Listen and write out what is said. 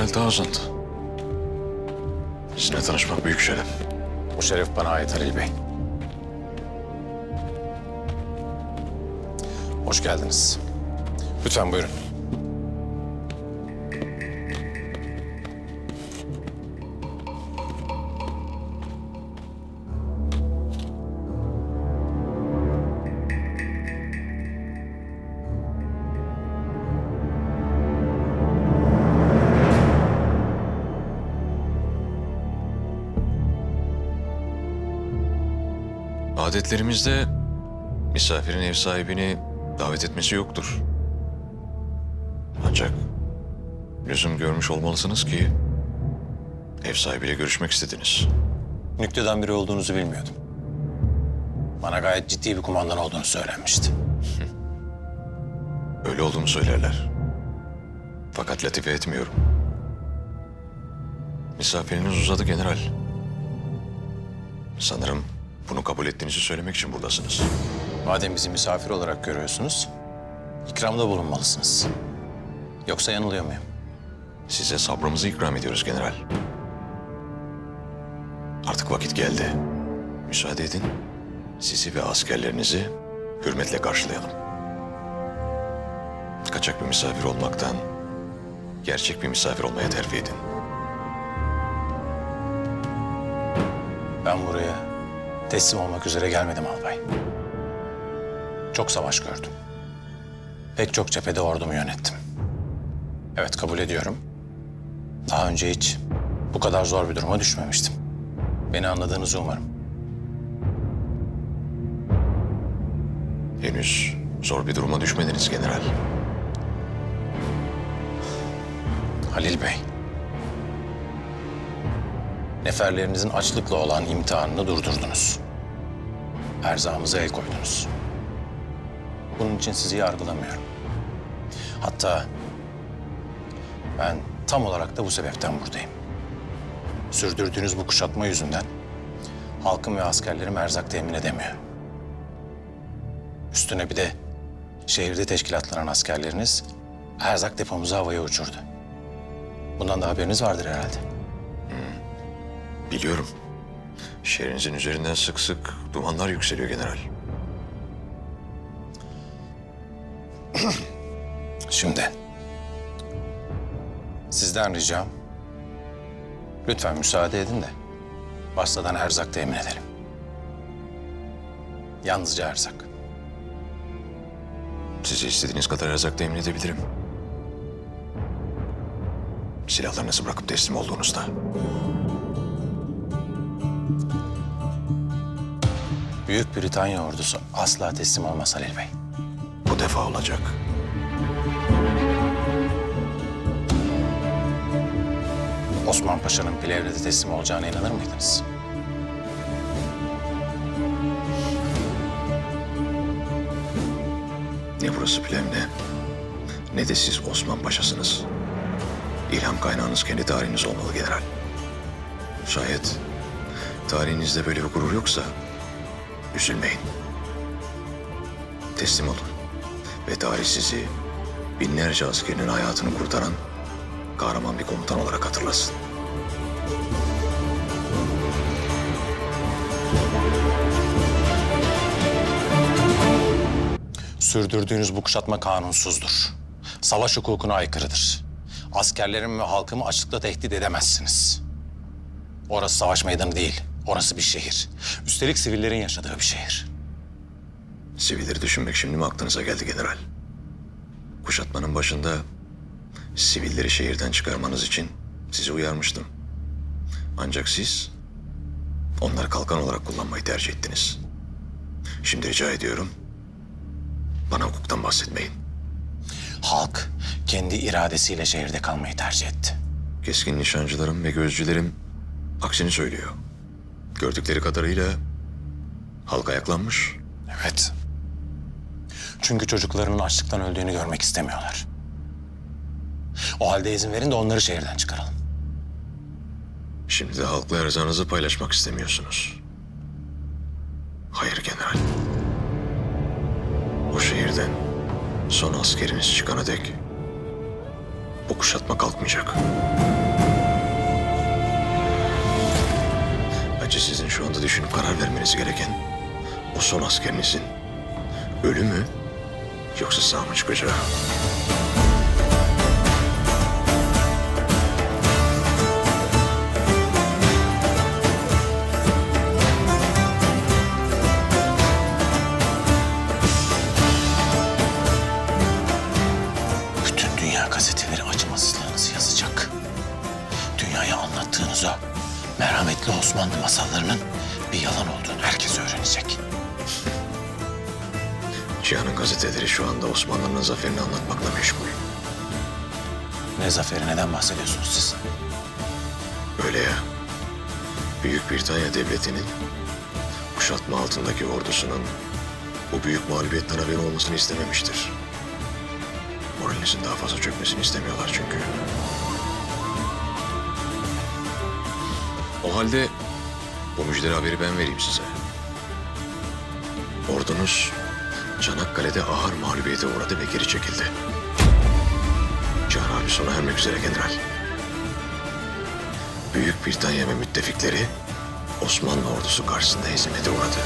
General Townsend. Sizinle tanışmak büyük şeref. Bu şeref bana ait Halil Bey. Hoş geldiniz. Lütfen buyurun. Adetlerimizde misafirin ev sahibini davet etmesi yoktur. Ancak lüzum görmüş olmalısınız ki ev sahibiyle görüşmek istediniz. Nükteden biri olduğunuzu bilmiyordum. Bana gayet ciddi bir kumandan olduğunu söylenmişti. Öyle olduğunu söylerler. Fakat latife etmiyorum. Misafiriniz uzadı general. Sanırım bunu kabul ettiğinizi söylemek için buradasınız. Madem bizi misafir olarak görüyorsunuz, ikramda bulunmalısınız. Yoksa yanılıyor muyum? Size sabrımızı ikram ediyoruz general. Artık vakit geldi. Müsaade edin. Sizi ve askerlerinizi hürmetle karşılayalım. Kaçak bir misafir olmaktan gerçek bir misafir olmaya terfi edin. Ben buraya teslim olmak üzere gelmedim albay. Çok savaş gördüm. Pek çok cephede ordumu yönettim. Evet kabul ediyorum. Daha önce hiç bu kadar zor bir duruma düşmemiştim. Beni anladığınızı umarım. Henüz zor bir duruma düşmediniz general. Halil Bey. Neferlerinizin açlıkla olan imtihanını durdurdunuz. Erzağımıza el koydunuz. Bunun için sizi yargılamıyorum. Hatta ben tam olarak da bu sebepten buradayım. Sürdürdüğünüz bu kuşatma yüzünden halkım ve askerlerim erzak temin edemiyor. Üstüne bir de şehirde teşkilatlanan askerleriniz erzak depomuzu havaya uçurdu. Bundan da haberiniz vardır herhalde. Biliyorum. Şehrinizin üzerinden sık sık dumanlar yükseliyor general. Şimdi sizden ricam lütfen müsaade edin de başladan erzak temin edelim. Yalnızca erzak. Size istediğiniz kadar erzak temin edebilirim. Silahlarınızı bırakıp teslim olduğunuzda. Büyük Britanya ordusu asla teslim olmaz Halil Bey. Bu defa olacak. Osman Paşa'nın Plevne'de teslim olacağına inanır mıydınız? Ne burası Plevne, ne de siz Osman Paşa'sınız. İlham kaynağınız kendi tarihiniz olmalı general. Şayet tarihinizde böyle bir gurur yoksa üzülmeyin. Teslim olun ve tarih sizi binlerce askerinin hayatını kurtaran kahraman bir komutan olarak hatırlasın. Sürdürdüğünüz bu kuşatma kanunsuzdur. Savaş hukukuna aykırıdır. Askerlerimi ve halkımı açlıkla tehdit edemezsiniz. Orası savaş meydanı değil. Orası bir şehir. Üstelik sivillerin yaşadığı bir şehir. Sivilleri düşünmek şimdi mi aklınıza geldi general? Kuşatmanın başında sivilleri şehirden çıkarmanız için sizi uyarmıştım. Ancak siz onları kalkan olarak kullanmayı tercih ettiniz. Şimdi rica ediyorum bana hukuktan bahsetmeyin. Halk kendi iradesiyle şehirde kalmayı tercih etti. Keskin nişancılarım ve gözcülerim aksini söylüyor. Gördükleri kadarıyla halk ayaklanmış. Evet. Çünkü çocuklarının açlıktan öldüğünü görmek istemiyorlar. O halde izin verin de onları şehirden çıkaralım. Şimdi de halkla erzağınızı paylaşmak istemiyorsunuz. Hayır general. Bu şehirden son askeriniz çıkana dek bu kuşatma kalkmayacak. Bence sizin şu anda düşünüp karar vermeniz gereken o son askerinizin ölü mü yoksa sağ mı çıkacağı? Bütün dünya gazeteleri acımasızlığınızı yazacak. Dünyaya anlattığınız o merhametli Osmanlı masallarının bir yalan olduğunu herkes öğrenecek. Cihan'ın gazeteleri şu anda Osmanlı'nın zaferini anlatmakla meşgul. Ne zaferi neden bahsediyorsunuz siz? Öyle ya. Büyük Britanya Devleti'nin kuşatma altındaki ordusunun bu büyük mağlubiyetten haberi olmasını istememiştir. Moralinizin daha fazla çökmesini istemiyorlar çünkü. O halde bu müjdeli haberi ben vereyim size. Ordunuz Çanakkale'de ağır mağlubiyete uğradı ve geri çekildi. Cihan Harbi sona ermek üzere general. Büyük Britanya ve müttefikleri Osmanlı ordusu karşısında hezimete uğradı.